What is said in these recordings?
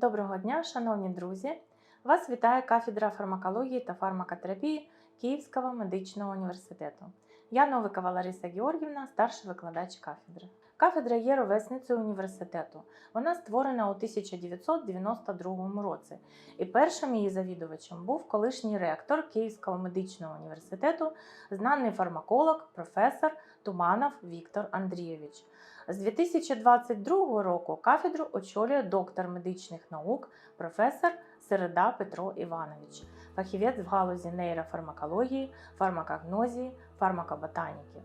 Доброго дня, шановні друзі! Вас вітає кафедра фармакології та фармакотерапії Київського медичного університету. Я Новикова Лариса Георгівна, старший викладач кафедри. Кафедра є ровесницею університету. Вона створена у 1992 році, і першим її завідувачем був колишній ректор Київського медичного університету, знаний фармаколог, професор Туманов Віктор Андрійович. З 2022 року кафедру очолює доктор медичних наук, професор Середа Петро Іванович, фахівець в галузі нейрофармакології, фармакогнозії, фармакоботаніки.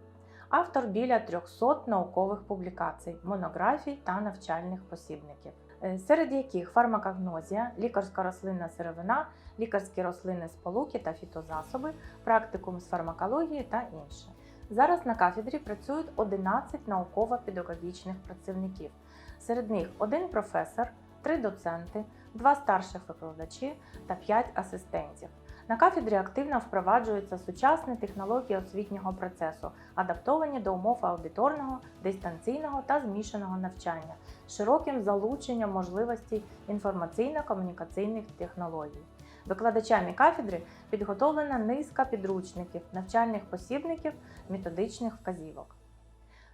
Автор біля 300 наукових публікацій, монографій та навчальних посібників, е, серед яких фармакогнозія, лікарська рослинна сировина, лікарські рослини сполуки та фітозасоби, практикум з фармакології та інше. Зараз на кафедрі працюють 11 науково-педагогічних працівників. Серед них один професор, три доценти, два старших викладачі та п'ять асистентів. На кафедрі активно впроваджуються сучасні технології освітнього процесу, адаптовані до умов аудиторного, дистанційного та змішаного навчання, з широким залученням можливостей інформаційно-комунікаційних технологій. Викладачами кафедри підготовлена низка підручників, навчальних посібників, методичних вказівок.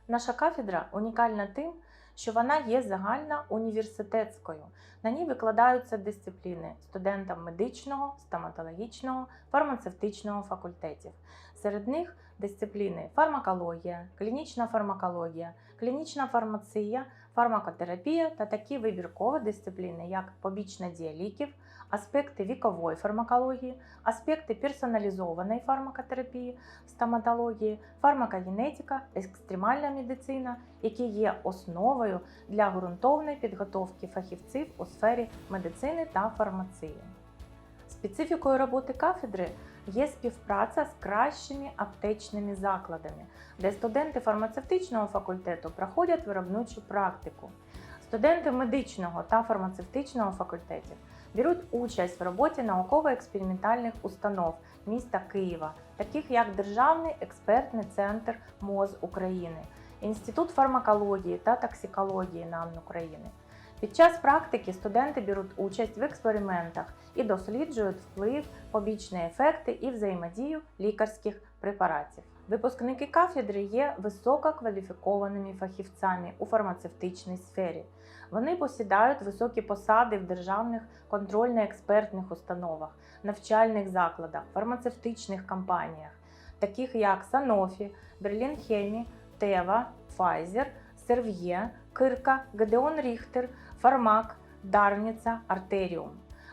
Наша кафедра унікальна тим, що вона є загальна університетською. На ній викладаються дисципліни студентам медичного, стоматологічного, фармацевтичного факультетів. Серед них дисципліни фармакологія, клінічна фармакологія, клінічна фармація, фармакотерапія та такі вибіркові дисципліни, як побічна дія ліків, аспекти вікової фармакології, аспекти персоналізованої фармакотерапії, стоматології, фармакогенетика, екстремальна медицина, які є основою для ґрунтовної підготовки фахівців у сфері медицини та фармації. Специфікою роботи кафедри є співпраця з кращими аптечними закладами, де студенти фармацевтичного факультету проходять виробничу практику. Студенти медичного та фармацевтичного факультетів беруть участь в роботі науково-експериментальних установ міста Києва, таких як Державний експертний центр МОЗ України, Інститут фармакології та токсикології НАМН України. Під час практики студенти беруть участь в експериментах і досліджують вплив, побічні ефекти і взаємодію лікарських препаратів. Випускники кафедри є висококваліфікованими фахівцями у фармацевтичній сфері. Вони посідають високі посади в державних контрольно-експертних установах, навчальних закладах, фармацевтичних компаніях, таких як Sanofi, Berlin Chemie, Teva, Pfizer, Servier, Кирка, Гедеон Ріхтер, Фармак, Дарниця, Артеріум.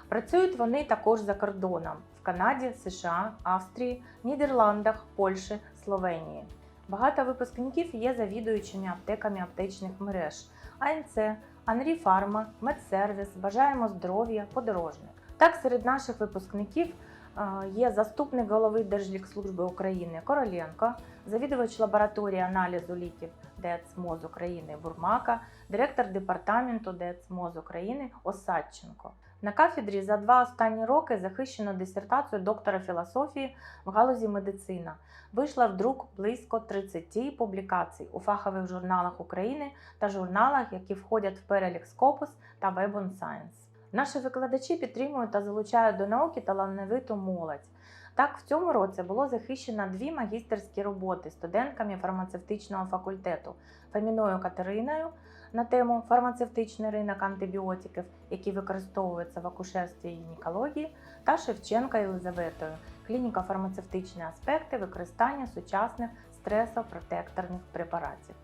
Працюють вони також за кордоном в Канаді, США, Австрії, Нідерландах, Польщі, Словенії. Багато випускників є завідуючими аптеками аптечних мереж АНЦ, Анрі Фарма, Медсервіс, Бажаємо здоров'я, подорожник. Так, серед наших випускників є заступник голови Держлікслужби України Короленко, завідувач лабораторії аналізу ліків ДЕЦ України Бурмака, директор департаменту ДЕЦ України Осадченко. На кафедрі за два останні роки захищено дисертацію доктора філософії в галузі медицина. Вийшла в друк близько 30 публікацій у фахових журналах України та журналах, які входять в перелік Scopus та Web on Science. Наші викладачі підтримують та залучають до науки талановиту молодь. Так, в цьому році було захищено дві магістерські роботи студентками фармацевтичного факультету Фаміною Катериною на тему фармацевтичний ринок антибіотиків, які використовуються в акушерстві і гінекології, та Шевченка Єлизаветою клініко-фармацевтичні аспекти використання сучасних стресопротекторних препаратів.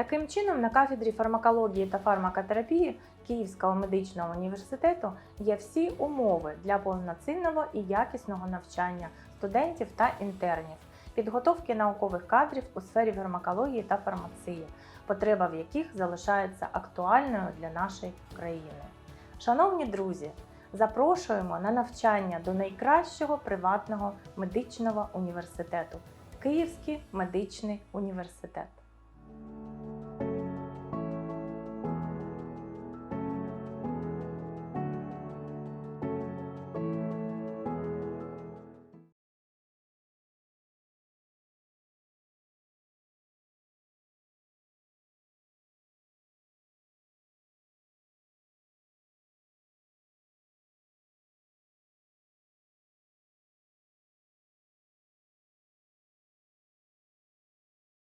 Таким чином, на кафедрі фармакології та фармакотерапії Київського медичного університету є всі умови для повноцінного і якісного навчання студентів та інтернів, підготовки наукових кадрів у сфері фармакології та фармації, потреба в яких залишається актуальною для нашої країни. Шановні друзі, запрошуємо на навчання до найкращого приватного медичного університету Київський медичний університет.